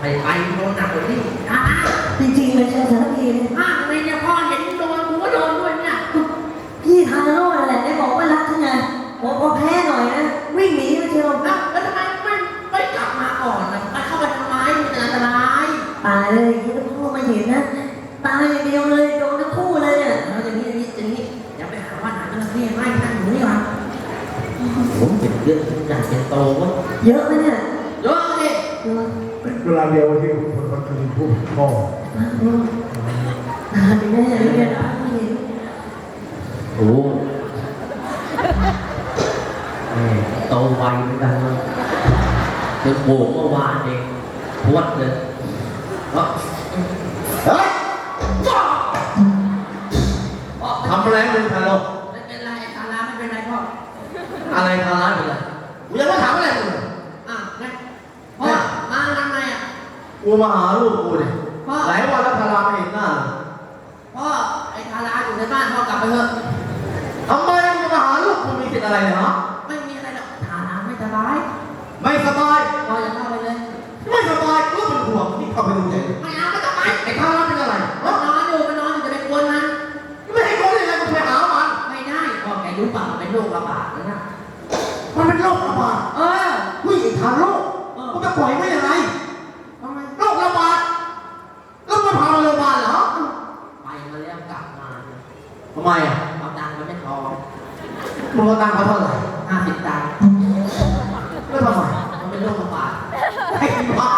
โดนหนักกว่านี้อะจริงๆเลยเชิญสารพีเลยอะทำไมเนี่ยพ่อเห็นโดนกูก็โดนด้วยเนี่ยพี่ทานโร่นั่นแหละได้บอกว่ารักฉันไงผมพอแพ้หน่อยนะวิ่งหนีไปเชียวแล้วแล้วทำไมไม่ไม่กลับมาก่อนนะไปเข้าไปทำไมมันอันตรายตายเลยที่พ่อมาเห็นนะตายอย่างเดียวเลยโดนทั้งคู่เลยเนี่ยแล้วอย่างนี้อย่างนี้อย่างนี้อย่าไปหาว่าหนังเรื่องนี้ไม่นั่งอยู่นี่หรอผมเป็นเรื่องใหญ่เป็นโตวะเยอะไหมเนี่ย วลาเดียวที่คนคนคืนผู้พ่อมากเลยตายแน่เลยเนี่ยไม่เห็นโอ้แม่โตไวเหมือนกันเลยจนโบกเมื่อวานเองพวดเลยเอ้าเฮ้ยทำอะไรมึงทาโร่ไม่เป็นไรทาราไม่เป็นไรพ่ออะไรทาร้านมึงอะกูยังไม่ถามอะไรมึงเลย อะงั้นพ่อมาทำไมอะ กูมาหาลูกกูเนี่ยพ่อ หลายวันแล้วทาราไม่เห็นหน้าเลยพ่อไอ้ทาราอยู่ในบ้านพ่อกลับไปเถอะ ทำไมมึงจะมาหาลูกกูมีสิทธิ์อะไรเนี่ยฮะไม่มีอะไรหรอกทาราไม่สบายไม่สบาย พ่ออย่าเข้าไปเลย ไม่สบายก็เป็นห่วงที่เข้าไปดูใจไม่เอาไม่ต้องไปไอ้ทาราเป็นอะไรมันนอนอยู่มันนอนอยู่จะไปกวนมัน ไม่ให้กูได้ยังไงกูไปหามัน ไม่ได้พ่อแกรู้เปล่ามันเป็นโรคระบาดนะนะมันเป็นโรคระบาดเออ ผู้หญิงทานโรคกูจะปล่อยไว้ยังไง ทำไม โรคระบาดแล้วมันพามาโรงพยาบาลเหรอ ไปมาแล้วกลับมาเนี่ย ทำ ไมอะเอาตังค์มาไม่พอมึงเอาตังค์เขาเท่าไหร่ห้าสิบตังค์แล้วทำไมมันเป็นโรคระบาดไอ้บ้า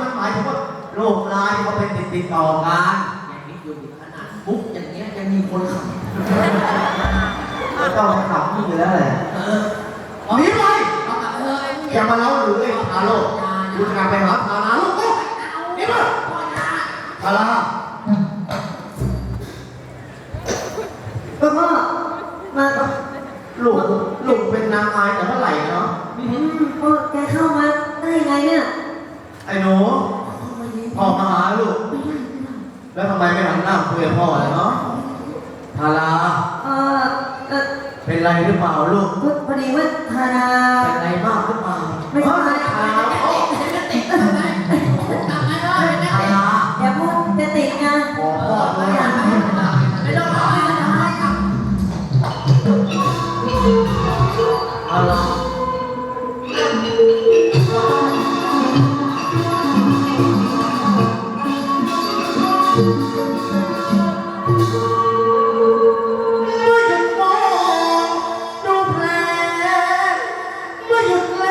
มันหมายถึงว่าโรคร้ายที่เขาเป็นติดติดต่อกันอย่างนี้อยู่ขนาดปุ๊บอย่างเงี้ยยังมีคนขับก็ต้องขับนี่อยู่แล้วแหละเออหนีไปเอากลับเออไอ้ผู้ใหอย่าญ่มาเล่าหรือไอ้ทาโร่กูจะกลับไปหาทาราลูกกูเอาหนี่มาพ่อยาทา ก็พ่อมาลูกลูกเป็นนางอายแต่เมื่อไหร่เนาะอืมพ่อแกเข้ามาได้ยังไงเนี่ยไอ้หนูพ่อมาหาลูก แล้วทำไมไม่หันหน้าคุยกับพ่อเลยเนาะทาราเออเออเป็นไรหรือเปล่าลูกพอพอดีว่าธาราเป็นไรมากหรือเปล่าไม่ใช่ เมื่อยุดมองดูแผลเมื่อยุดแล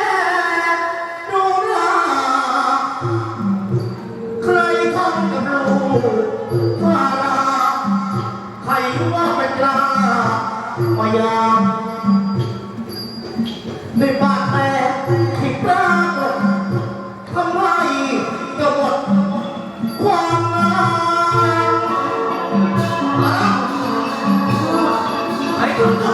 ดูหน้าใครทำกับลูกพาราใครว่าไม่กล้า มายามในบาดแผลที่ปรากฏทำไมจะหมดความงามมาไอ้ตัว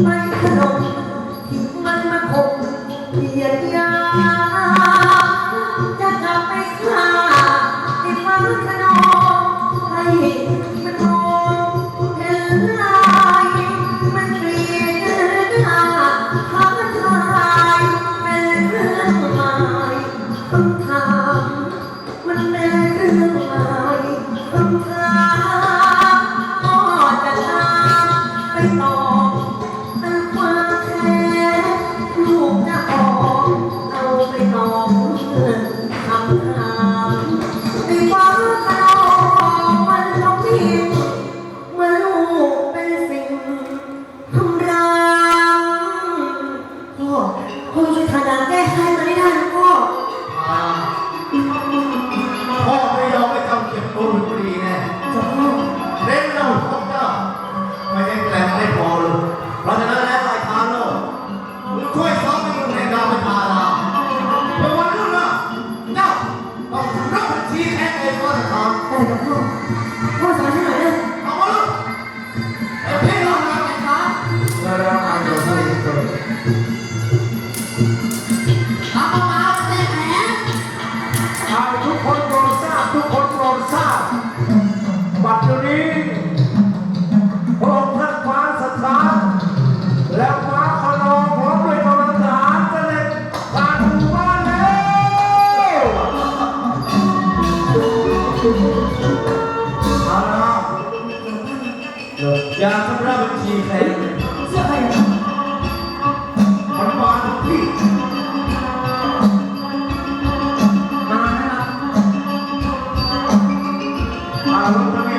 ไปขนมที่มันมาคมเพียรยาานะยาทำร้าบัญชีแข็งเสื้อมันมาทุกที่นานนะคอารมณ์